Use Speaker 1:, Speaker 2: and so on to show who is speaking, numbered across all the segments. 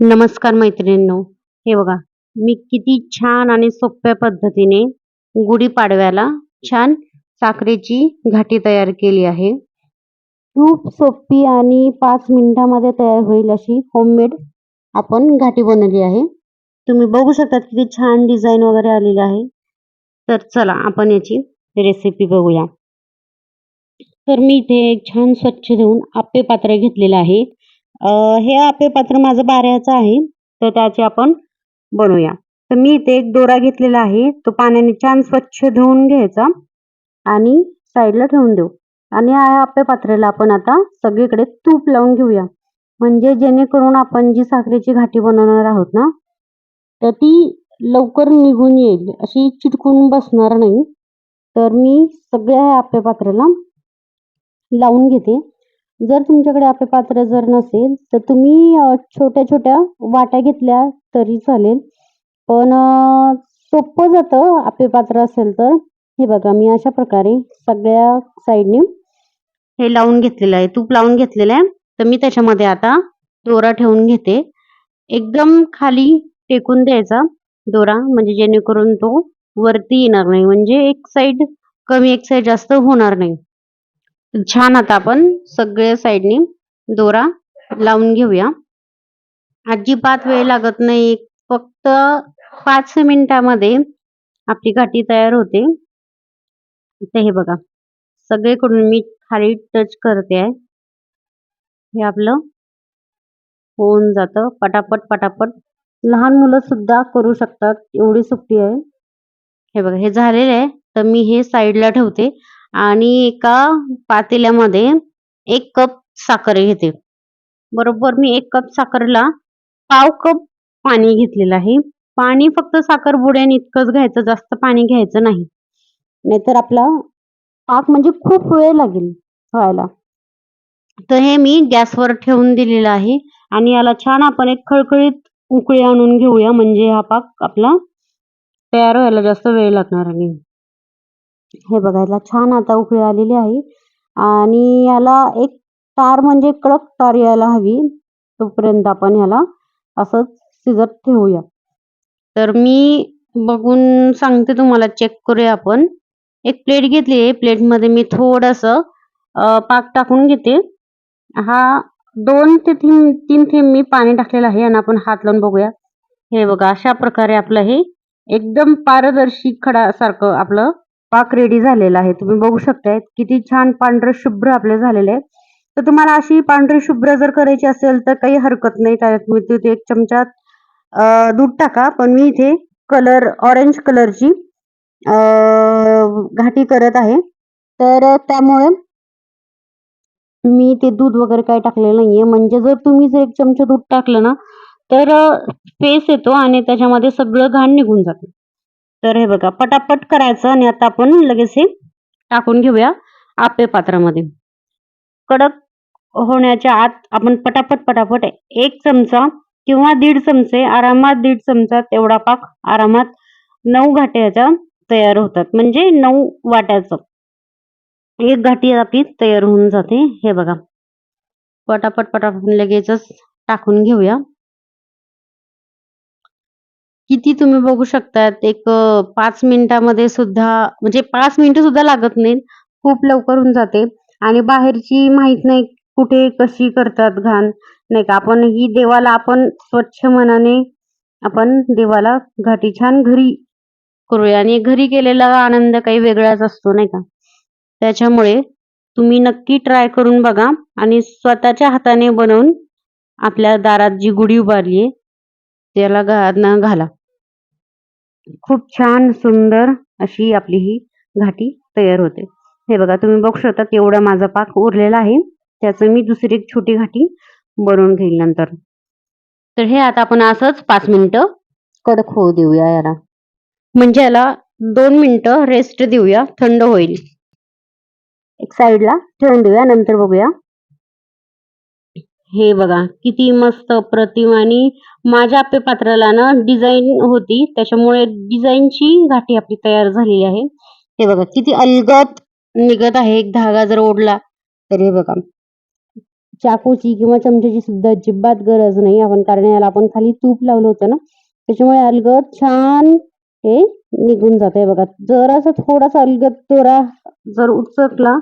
Speaker 1: नमस्कार मैत्रिणींनो. हे बघा मी किती छान आणि सोप्या पद्धतीने गुढीपाडव्याला छान साखरेची घाटी तयार केली आहे. खूप सोपी आणि पाच मिनिटामध्ये तयार होईल अशी होममेड आपण घाटी बनवली आहे. तुम्ही बघू शकता किती छान डिझाईन वगैरे आलेली आहे. तर चला आपण याची रेसिपी बघूया. तर मी इथे एक छान स्वच्छ धुवून आप्पे पात्र घेतलेलं आहे. हे आपे पात्र माझं बाऱ्याचं आहे. तर त्याचे आपण बनवूया. तर मी इथे एक दोरा घेतलेला आहे. तो पाण्याने छान स्वच्छ धुवून घ्यायचा आणि साईडला ठेवून देऊ. आणि या आप्पे आपण आता सगळीकडे तूप लावून घेऊया. म्हणजे जेणेकरून आपण जी साखरेची घाटी बनवणार आहोत ना तर ती लवकर निघून येईल. अशी चिटकून बसणार नाही. तर मी सगळ्या ह्या आप्पे लावून घेते. जर तुमच्याकडे आपे पात्र जर नसेल तर तुम्ही छोट्या छोट्या वाट्या घेतल्या तरी चालेल. पण सोपं जातं आपे पात्र असेल तर. हे बघा मी अशा प्रकारे सगळ्या साईडने हे लावून घेतलेलं आहे. तूप लावून घेतलेलं आहे. तर मी त्याच्यामध्ये आता दोरा ठेवून घेते. एकदम खाली टेकून द्यायचा दोरा म्हणजे जेणेकरून तो वरती येणार नाही. म्हणजे एक साईड कमी एक साईड जास्त होणार नाही. छान आता आपण सगळ्या साईडनी दोरा लावून घेऊया. अजिबात वेळ लागत नाही. फक्त पाच मिनिटामध्ये आपली घाटी तयार होते. आता हे बघा. सगळीकडून मी खाली टच करते. आहे हे आपलं होऊन जातं. पटापट पटापट. लहान मुलं सुद्धा करू शकतात. एवढी सोपी आहे. हे बघा हे झालेलं आहे. तर मी हे साईडला ठेवते. आणि एका पातेल्यामध्ये एक कप साखर घेते. बरोबर मी एक कप साखरला पाव कप पाणी घेतलेलं आहे. पाणी फक्त साखर बुड्याने इतकंच घ्यायचं जास्त पाणी घ्यायचं नाही. नाहीतर आपला पाक म्हणजे खूप वेळ लागेल व्हायला तर हे मी गॅसवर ठेवून दिलेलं आहे आणि याला छान आपण एक खळखळीत उकळी आणून घेऊया. म्हणजे हा पाक आपला तयार व्हायला जास्त वेळ लागणार नाही. हे बघा याला छान आता उकळी आलेली आहे. आणि याला एक तार म्हणजे कडक तार यायला हवी. तोपर्यंत आपण ह्याला असंच शिजत ठेवूया. तर मी बघून सांगते तुम्हाला चेक करूया आपण. एक प्लेट घेतली आहे. प्लेटमध्ये मी थोडंसं पाक टाकून घेते. हा दोन ते तीन तीन थेंब मी पाणी टाकलेलं आहे आणि आपण हात लावून बघूया. हे बघा अशा प्रकारे आपलं हे एकदम पारदर्शी खडा सारखं आपलं पाक रेडी झालेला आहे. तुम्ही बघू शकताय किती छान पांढरं शुभ्र आपले झालेले आहे. तर तुम्हाला अशी पांढरी शुभ्र जर करायची असेल तर काही हरकत नाही. त्यात मी तिथे एक चमचा दूध टाका. पण मी इथे कलर ऑरेंज कलरची घाटी करत आहे. तर त्यामुळे मी ते दूध वगैरे काही टाकलेलं नाहीये. म्हणजे जर तुम्ही जर एक चमचा दूध टाकलं ना तर स्पेस येतो आणि त्याच्यामध्ये सगळं घाण निघून जाते. तर हे बघा पटापट करायचं आणि आता आपण लगेच हे टाकून घेऊया आपे पात्रामध्ये. कडक होण्याच्या आत आपण पटापट पटापट एक चमचा किंवा दीड चमचे आरामात दीड चमचा तेवढा पाक आरामात नऊ घाट्याच्या तयार होतात. म्हणजे नऊ वाट्याचं. एक घाटी आपली तयार होऊन जाते. हे बघा. पटापट पटापट लगेचच टाकून घेऊया. किती तुम्ही बघू शकतात? एक अ, पाच मिनिटामध्ये सुद्धा म्हणजे पाच मिनिटं सुद्धा लागत नाहीत. खूप लवकर होऊन जाते. आणि बाहेरची माहीत नाही कुठे कशी करतात घाण नाही का? आपण ही देवाला आपण स्वच्छ मनाने आपण देवाला घाटी छान घरी करूया. आणि घरी केलेला आनंद काही वेगळाच असतो नाही का? त्याच्यामुळे तुम्ही नक्की ट्राय करून बघा आणि स्वतःच्या हाताने बनवून आपल्या दारात जी गुढी उभारली आहे त्याला घा न घाला. खूप छान सुंदर अशी आपली ही घाटी तयार होते. हे बघा तुम्ही बघू शकता एवढा माझा पाक उरलेला आहे. त्याचं मी दुसरी एक छोटी घाटी बनवून घेईल नंतर. तर हे आता आपण असंच पाच मिनिटं कडक होऊ देऊया याला. म्हणजे याला दोन मिनिटं रेस्ट देऊया थंड होईल. एक साईडला ठेवून देऊया नंतर बघूया. हे बघा किती मस्त प्रतिम आणि माझ्या आपल्या पात्राला ना डिझाईन होती. त्याच्यामुळे डिझाईनची घाटी आपली तयार झालेली आहे. हे बघा किती अलगत निघत आहे. एक धागा जर ओढला तर हे बघा. चाकूची किंवा चमच्याची सुद्धा अजिबात गरज नाही. आपण कारण याला आपण खाली तूप लावलं होतं ना त्याच्यामुळे अलगत छान हे निघून जात आहे बघा. जरासा थोडासा अलगत दोरा जर उचकला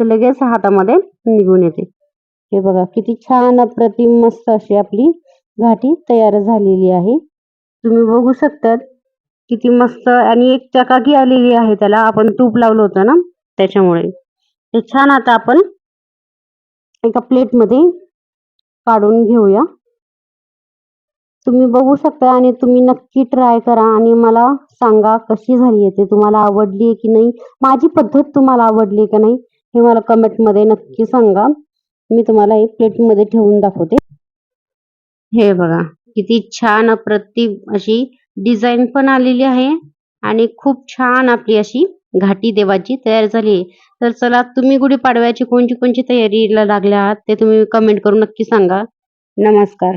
Speaker 1: तर लगेच हातामध्ये निघून येते. हे बघा किती छान अप्रतिम मस्त अशी आपली घाटी तयार झालेली आहे. तुम्ही बघू शकतात किती मस्त आणि एक चकाकी आलेली आहे त्याला. आपण तूप लावलं होतं ना त्याच्यामुळे. ते छान आता आपण एका प्लेटमध्ये काढून घेऊया. तुम्ही बघू शकता आणि तुम्ही नक्की ट्राय करा आणि मला सांगा कशी झाली आहे ते. तुम्हाला आवडली आहे की नाही? माझी पद्धत तुम्हाला आवडली का नाही हे मला कमेंटमध्ये नक्की सांगा. मी तुम्हाला हे प्लेटमध्ये ठेवून दाखवते. हे बघा किती छान अप्रतिम अशी डिझाईन पण आलेली आहे आणि खूप छान आपली अशी घाटी देवाची तयार झाली आहे. तर चला तुम्ही गुढीपाडव्याची कोणची कोणची तयारीला लागल्या आहात ते तुम्ही कमेंट करून नक्की सांगा. नमस्कार.